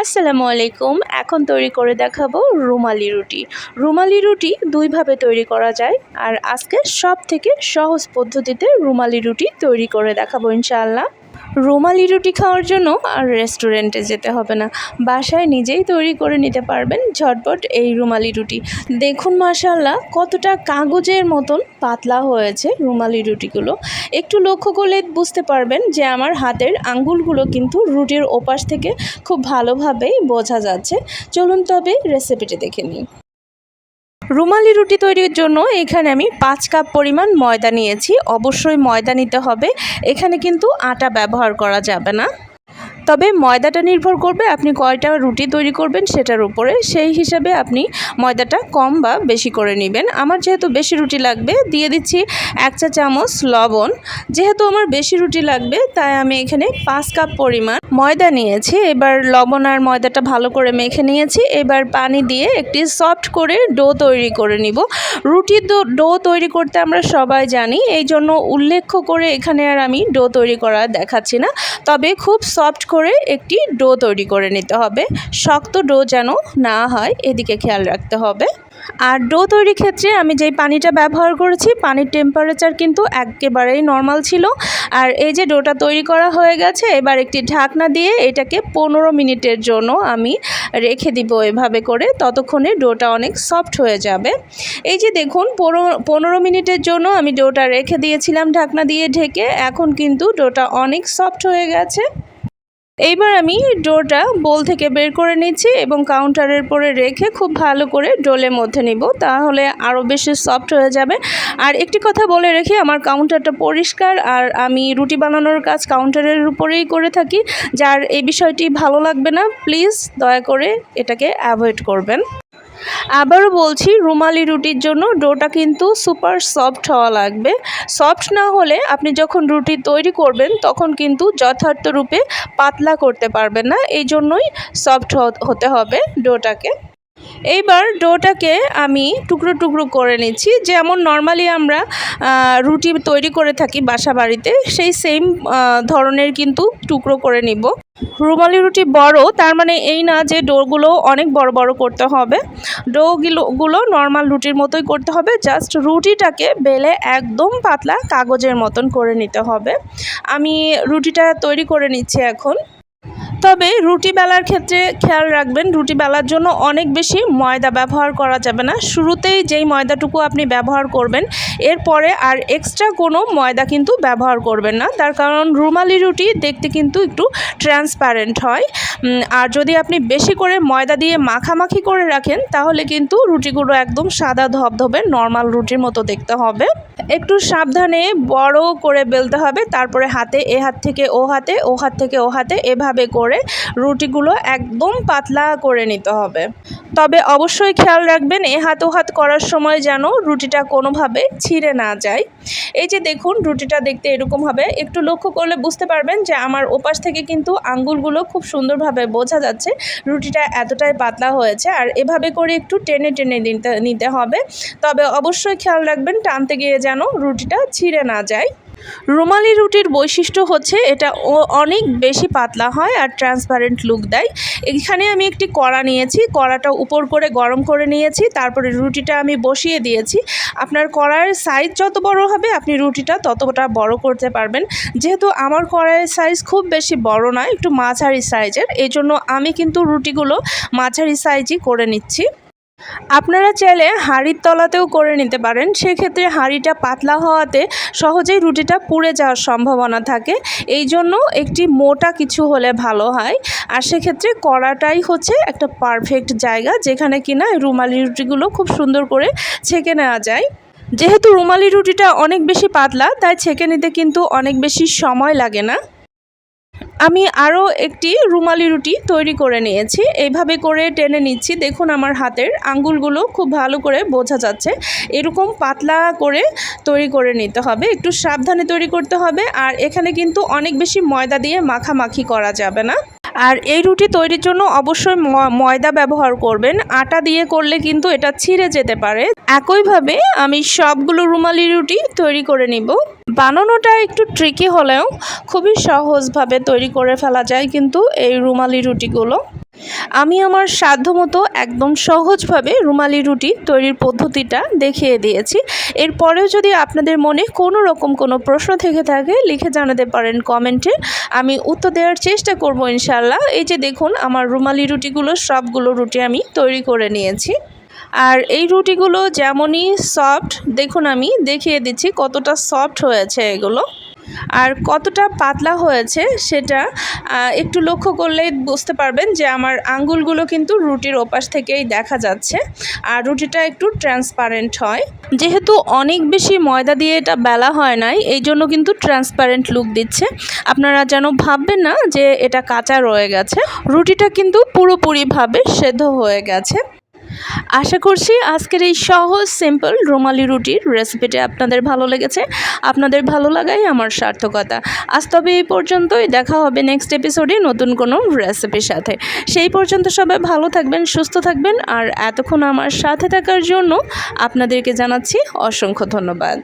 আসসালামু আলাইকুম। এখন তৈরি করে দেখাবো রুমালি রুটি। রুমালি রুটি দুইভাবে তৈরি করা যায় আর আজকে সব থেকে সহজ পদ্ধতিতে রুমালি রুটি তৈরি করে দেখাবো ইনশাআল্লাহ। রুমালি রুটি খাওয়ার জন্য আর রেস্টুরেন্টে যেতে হবে না। বাসায় নিজেই তৈরি করে নিতে পারবেন ঝটপট এই রুমালি রুটি দেখুন মাশাল্লাহ কতটা কাগজের মতন পাতলা হয়েছে রুমালি রুটিগুলো একটু লক্ষ্য করলে বুঝতে পারবেন যে আমার হাতের আঙ্গুলগুলো কিন্তু রুটির ওপাশ থেকে খুব ভালোভাবেই বোঝা যাচ্ছে। চলুন তবে রেসিপিটি দেখে নিই। রুমালি রুটি তৈরির জন্য এখানে আমি পাঁচ কাপ পরিমাণ ময়দা নিয়েছি। অবশ্যই ময়দা নিতে হবে। এখানে কিন্তু আটা ব্যবহার করা যাবে না। তবে ময়দাটা নির্ভর করবে আপনি কয়টা রুটি তৈরি করবেন সেটার উপরে। সেই হিসাবে আপনি ময়দাটা কম বা বেশি করে নেবেন। আমার যেহেতু বেশি রুটি লাগবে, দিয়ে দিচ্ছি এক চা চামচ লবণ। যেহেতু আমার বেশি রুটি লাগবে, তাই আমি এখানে পাঁচ কাপ পরিমাণ ময়দা নিয়েছি। এবার লবণ আর ময়দাটা ভালো করে মেখে নিয়েছি। এবার পানি দিয়ে একটি সফট করে ডো তৈরি করে নিব। রুটির ডো তৈরি করতে আমরা সবাই জানি এই জন্য উল্লেখ করে এখানে আর আমি ডো তৈরি করা দেখাচ্ছি না। তবে খুব সফট করে একটি ডো তৈরি করে নিতে হবে। শক্ত ডো যেন না হয়, এদিকে খেয়াল রাখতে হবে। আর ডো তৈরির ক্ষেত্রে আমি যেই পানিটা ব্যবহার করেছি, পানির টেম্পারেচার কিন্তু একেবারেই নর্মাল ছিল। আর এই যে ডোটা তৈরি করা হয়ে গেছে, এবার একটি ঢাকনা দিয়ে এটাকে পনেরো মিনিটের জন্য আমি রেখে দিব এভাবে করে, ততক্ষণে ডোটা অনেক সফট হয়ে যাবে। এই যে দেখুন, পনেরো মিনিটের জন্য আমি ডোটা রেখে দিয়েছিলাম ঢাকনা দিয়ে ঢেকে, এখন কিন্তু ডোটা অনেক সফট হয়ে গেছে। এইবার আমি ডোটা বোল থেকে বের করে নিচ্ছি এবং কাউন্টারের পরে রেখে খুব ভালো করে ডোলের মধ্যে নিব, তাহলে আরও বেশি সফট হয়ে যাবে। আর একটি কথা বলে রেখে, আমার কাউন্টারটা পরিষ্কার আর আমি রুটি বানানোর কাজ কাউন্টারের উপরেই করে থাকি। যার এই বিষয়টি ভালো লাগবে না, প্লিজ দয়া করে এটাকে অ্যাভয়েড করবেন। আবারও বলছি, রুমালি রুটির জন্য ডোটা কিন্তু সুপার সফট হওয়া লাগবে। সফট না হলে আপনি যখন রুটি তৈরি করবেন, তখন কিন্তু যথার্থ রূপে পাতলা করতে পারবেন না। এই জন্যই সফট হতে হবে ডোটাকে। এইবার ডোটাকে আমি টুকরো টুকরো করে নিচ্ছি। যেমন নর্মালি আমরা রুটি তৈরি করে থাকি বাসা বাড়িতে সেই সেম ধরনের কিন্তু টুকরো করে নিব। রুমালি রুটি বড়, তার মানে এই না যে ডোগুলো অনেক বড় বড় করতে হবে। ডোগুলো, গুলো নর্মাল রুটির মতোই করতে হবে জাস্ট রুটিটাকে বেলে একদম পাতলা কাগজের মতন করে নিতে হবে। আমি রুটিটা তৈরি করে নিচ্ছি এখন। তবে রুটি বেলার ক্ষেত্রে খেয়াল রাখবেন, রুটি বেলার জন্য অনেক বেশি ময়দা ব্যবহার করা যাবে না। শুরুতেই যেই ময়দাটুকু আপনি ব্যবহার করবেন, এরপরে আর এক্সট্রা কোনো ময়দা কিন্তু ব্যবহার করবেন না। তার কারণ রুমালি রুটি দেখতে কিন্তু একটু ট্রান্সপারেন্ট হয়। আর যদি আপনি বেশি করে ময়দা দিয়ে মাখামাখি করে রাখেন, তাহলে কিন্তু রুটিগুলো একদম সাদা ধবধবে নর্মাল রুটির মতো দেখতে হবে। একটু সাবধানে বড় করে বেলতে হবে, তারপরে হাতে এ হাত থেকে ও হাতে, ও হাত থেকে ও হাতে, এভাবে করে রুটিগুলো একদম পাতলা করে নিতে হবে। তবে অবশ্যই খেয়াল রাখবেন, এ হাত হাত করার সময় যেন রুটিটা কোনোভাবে ছিঁড়ে না যায়। এই যে দেখুন, রুটিটা দেখতে এরকম হবে। একটু লক্ষ্য করলে বুঝতে পারবেন যে আমার ওপাশ থেকে কিন্তু আঙ্গুলগুলো খুব সুন্দরভাবে বোঝা যাচ্ছে রুটিটা এতটাই পাতলা হয়েছে আর এভাবে করে একটু টেনে টেনে নিতে নিতে হবে। তবে অবশ্যই খেয়াল রাখবেন, টানতে গিয়ে যেন রুটিটা ছিঁড়ে না যায়। রুমালি রুটির বৈশিষ্ট্য হচ্ছে এটা অনেক বেশি পাতলা হয় আর ট্রান্সপারেন্ট লুক দেয়। এখানে আমি একটি কড়া নিয়েছি, কড়াটা উপর করে গরম করে নিয়েছি, তারপরে রুটিটা আমি বসিয়ে দিয়েছি। আপনার কড়ার সাইজ যত বড় হবে, আপনি রুটিটা ততটা বড় করতে পারবেন। যেহেতু আমার কড়াইয়ের সাইজ খুব বেশি বড় নয়, একটু মাঝারি সাইজের এই জন্য আমি কিন্তু রুটিগুলো মাঝারি সাইজই করে নিচ্ছি। আপনারা চাইলে হাঁড়ির তলাতেও করে নিতে পারেন। সেক্ষেত্রে হাঁড়িটা পাতলা হওয়াতে সহজেই রুটিটা পুড়ে যাওয়ার সম্ভাবনা থাকে। এই জন্য একটি মোটা কিছু হলে ভালো হয়। আর সেক্ষেত্রে কড়াটাই হচ্ছে একটা পারফেক্ট জায়গা, যেখানে কিনা রুমালি রুটিগুলো খুব সুন্দর করে ছেঁকে নেওয়া যায়। যেহেতু রুমালি রুটিটা অনেক বেশি পাতলা, তাই ছেঁকে নিতে কিন্তু অনেক বেশি সময় লাগে না। আমি আরও একটি রুমালি রুটি তৈরি করে নিয়েছি। এইভাবে করে টেনে নিচ্ছি। দেখুন আমার হাতের আঙ্গুলগুলো খুব ভালো করে বোঝা যাচ্ছে। এরকম পাতলা করে তৈরি করে নিতে হবে। একটু সাবধানে তৈরি করতে হবে। আর এখানে কিন্তু অনেক বেশি ময়দা দিয়ে মাখামাখি করা যাবে না। আর এই রুটি তৈরির জন্য অবশ্যই ময়দা ব্যবহার করবেন। আটা দিয়ে করলে কিন্তু এটা ছিঁড়ে যেতে পারে। একইভাবে আমি সবগুলো রুমালি রুটি তৈরি করে নিব। বানানোটা একটু ট্রিকি হলেও খুবই সহজভাবে তৈরি করে ফেলা যায় কিন্তু এই রুমালি রুটিগুলো। আমি আমার সাধ্যমতো একদম সহজভাবে রুমালি রুটি তৈরির পদ্ধতিটা দেখিয়ে দিয়েছি। এরপরেও যদি আপনাদের মনে কোনো রকম কোনো প্রশ্ন থেকে থাকে, লিখে জানাতে পারেন কমেন্টে। আমি উত্তর দেওয়ার চেষ্টা করব ইনশাল্লাহ এই যে দেখুন, আমার রুমালি রুটিগুলো, সবগুলো রুটি আমি তৈরি করে নিয়েছি। আর এই রুটিগুলো যেমনই সফট, দেখুন আমি দেখিয়ে দিচ্ছি কতটা সফট হয়েছে এগুলো। আর কতটা পাতলা হয়েছে সেটা একটু লক্ষ্য করলেই বুঝতে পারবেন যে আমার আঙ্গুলগুলো কিন্তু রুটির ওপাশ থেকেই দেখা যাচ্ছে আর রুটিটা একটু ট্রান্সপারেন্ট হয়। যেহেতু অনেক বেশি ময়দা দিয়ে এটা বেলা হয় নাই, এই জন্য কিন্তু ট্রান্সপারেন্ট লুক দিচ্ছে। আপনারা যেন ভাববেন না যে এটা কাঁচা রয়ে গেছে। রুটিটা কিন্তু পুরোপুরিভাবে সেদ্ধ হয়ে গেছে। আশা করছি আজকের এই সহজ সিম্পল রুমালি রুটির রেসিপিটি আপনাদের ভালো লেগেছে। আপনাদের ভালো লাগাই আমার সার্থকতা। আজ তবে এই পর্যন্তই। দেখা হবে নেক্সট এপিসোডে নতুন কোনো রেসিপির সাথে। সেই পর্যন্ত সবাই ভালো থাকবেন, সুস্থ থাকবেন। আর এতক্ষণ আমার সাথে থাকার জন্য আপনাদেরকে জানাচ্ছি অসংখ্য ধন্যবাদ।